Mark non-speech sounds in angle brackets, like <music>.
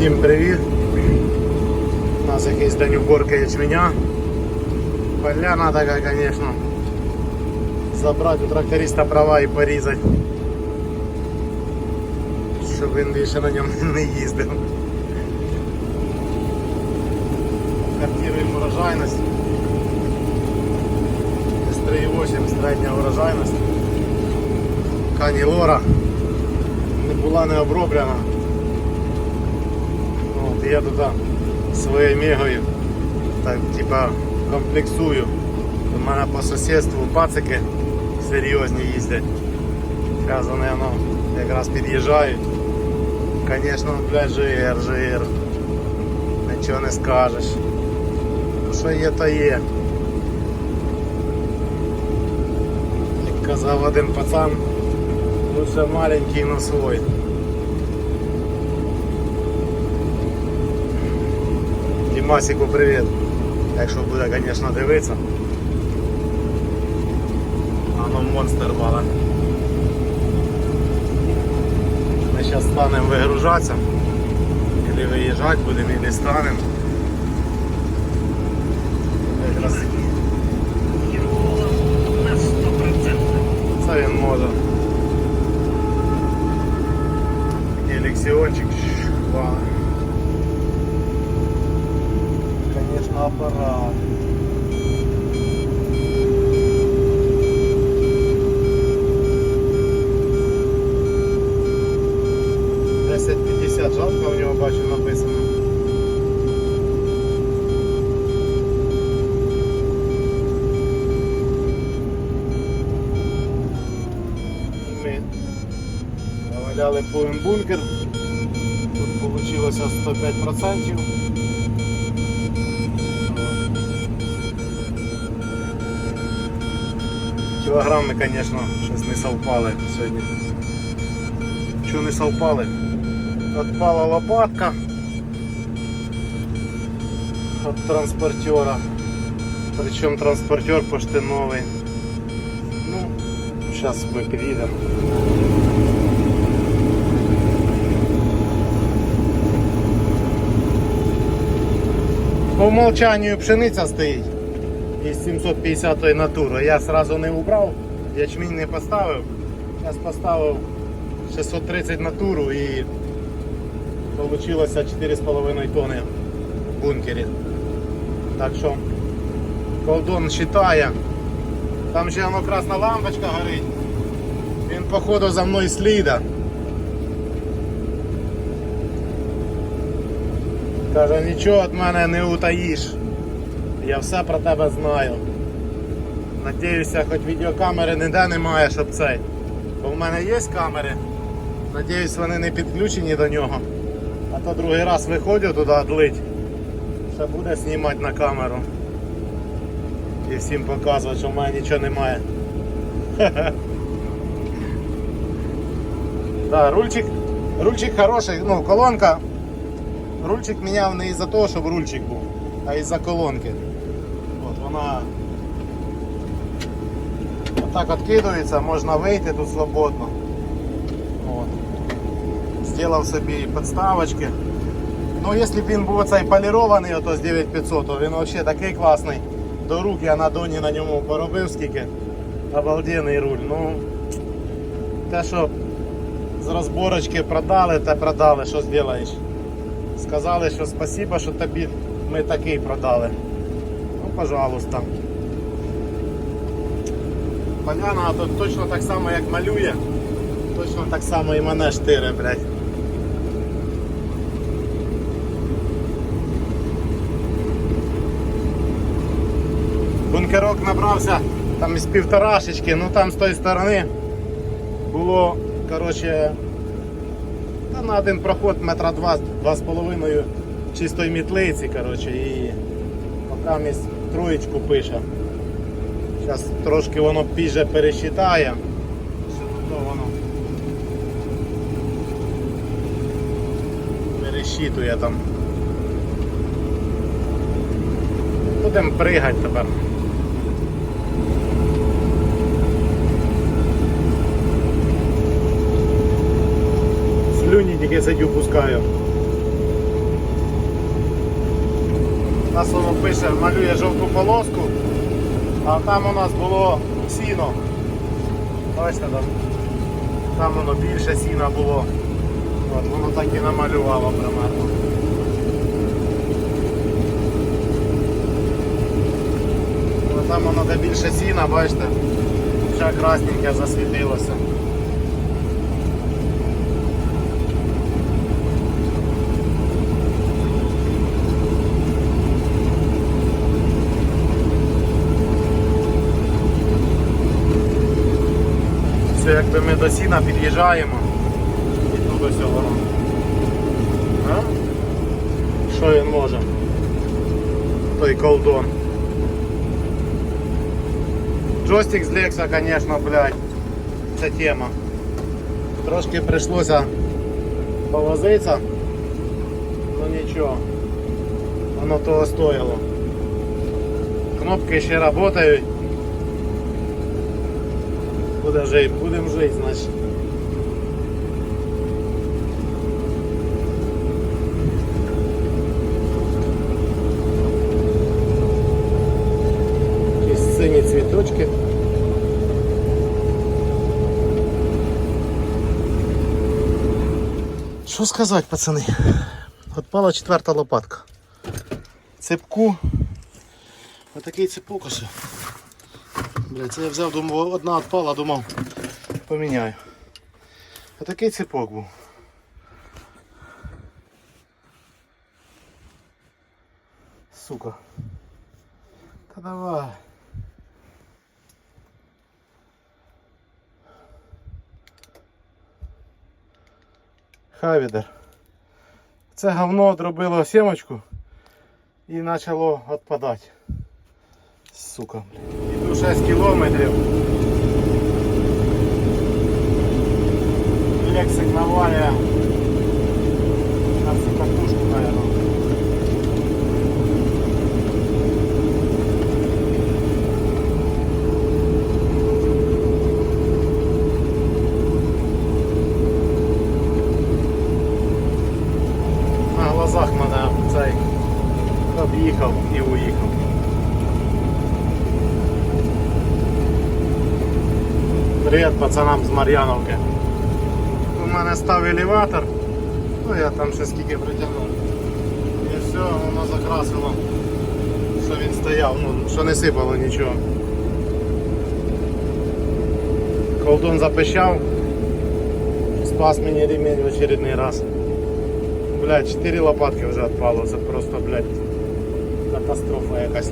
Всім привіт! У нас якийсь день уборки ячменя. Поляна така, звісно. Забрати у тракториста права і порізати. Щоб він більше на ньому <laughs> не їздив. Картируємо урожайність. З 3,8 середня урожайність. Кані лора не була не оброблена. Я тут своєю мегою так, типа комплексую. У мене по сусідству пацики серйозні їздять. Зараз вони ну, якраз під'їжджають. Звісно, блядь, жир, жир. Нічого не скажеш. Що є, то є. Як казав один пацан, лучше маленький, но свой. Дімасику привіт. Якщо буде, звісно, дивитися. Ано монстр мала. Ми зараз станемо вигружатися. Или виїжджати будемо, или станемо. Якраз на 100%. це він може. Такий. Вау. Десять п'ятдесят жалко у нього бачу написано. Ми наваляли повен бункер. Тут вийшло 105%. Кілограми, звісно, щось не совпали сьогодні. Чого не совпали? Отпала лопатка від транспортера. Причому транспортер почти новий. Ну, зараз ми під'їдемо. По умолчанню пшениця стоїть із 750 натури. Я сразу не убрав, ячмінь не поставив. Зараз поставив 630 натуру і вийшло 4,5 тонни в бункері. Так що колдон вважає. Там ще воно красна лампочка горить. Він походу за мною сліда. Каже, нічого від мене не утаїш. Я все про тебе знаю. Надіюся, хоч відеокамери ніде немає, щоб цей. Бо в мене є камери. Надіюсь, вони не підключені до нього. А то другий раз виходжу туди одлить. Ще буде знімати на камеру. І всім показувати, що в мене нічого немає. <laughs> Да, рульчик, рульчик хороший, ну колонка. Рульчик міняв не із-за того, щоб рульчик був, а із-за колонки. От вона отак відкидується, можна вийти тут свободно. От. Зробив собі підставочки. Ну, якщо б він був оцей полірований, ото з 9500, то він взагалі такий класний. До рук я на доні на ньому поробив скільки. Обалденний руль. Ну, те, що з розборочки продали, те продали, що зробиш. Сказали, що спасибо, що тобі ми такий продали. Пожалуйста. Поляна тут точно так само, як малює, точно так само і мене штире, блядь. Бункерок набрався там із півторашечки, ну там з тої сторони було, коротше, та на один проход метра два, два з половиною чистої мітлиці, коротше, і поки троєчку пише. Зараз трошки воно пізже пересчитає. Що тут воно пересчитує там. Будемо пригати тепер. слюні тільки сидю пускаю. У пише, малює жовту полоску, а там у нас було сіно. Бачите там? Там воно більше сіна було. От воно так і намалювало примерно. Там воно де більше сіна, бачите, вже красненьке засвітилося. Все, якби ми до сіна під'їжджаємо і тут ось. А? Що він може? Той колдон. Джойстик з Лекса, звісно, блядь, це тема. Трошки прийшлося повозитися, ну нічого, воно того стоїло. Кнопки ще працюють. Буде жити, будемо жити, значить. Якісь сині. Що сказати, пацани? Отпала четверта лопатка. Цепку. Отакий цепок ось. Бля, це я взяв, думав, одна відпала, думав, поміняю. Отакий цепок був. Сука. Та давай. Хавідер. Це говно зробило сімочку і почало відпадати. Сука, блін. Іду 6 кілометрів. Лексик навалює на всю катушку, наверное. На глазах мене цей об'їхав і уїхав. Привіт пацанам з Мар'яновки. У мене став елеватор. Ну я там ще скільки притягнув. І все, воно закрасило, що він стояв, ну, що не сипало нічого. Колдун запищав, спас мені ремінь в очередний раз. Блять, 4 лопатки вже відпало, це просто, блядь, катастрофа якась.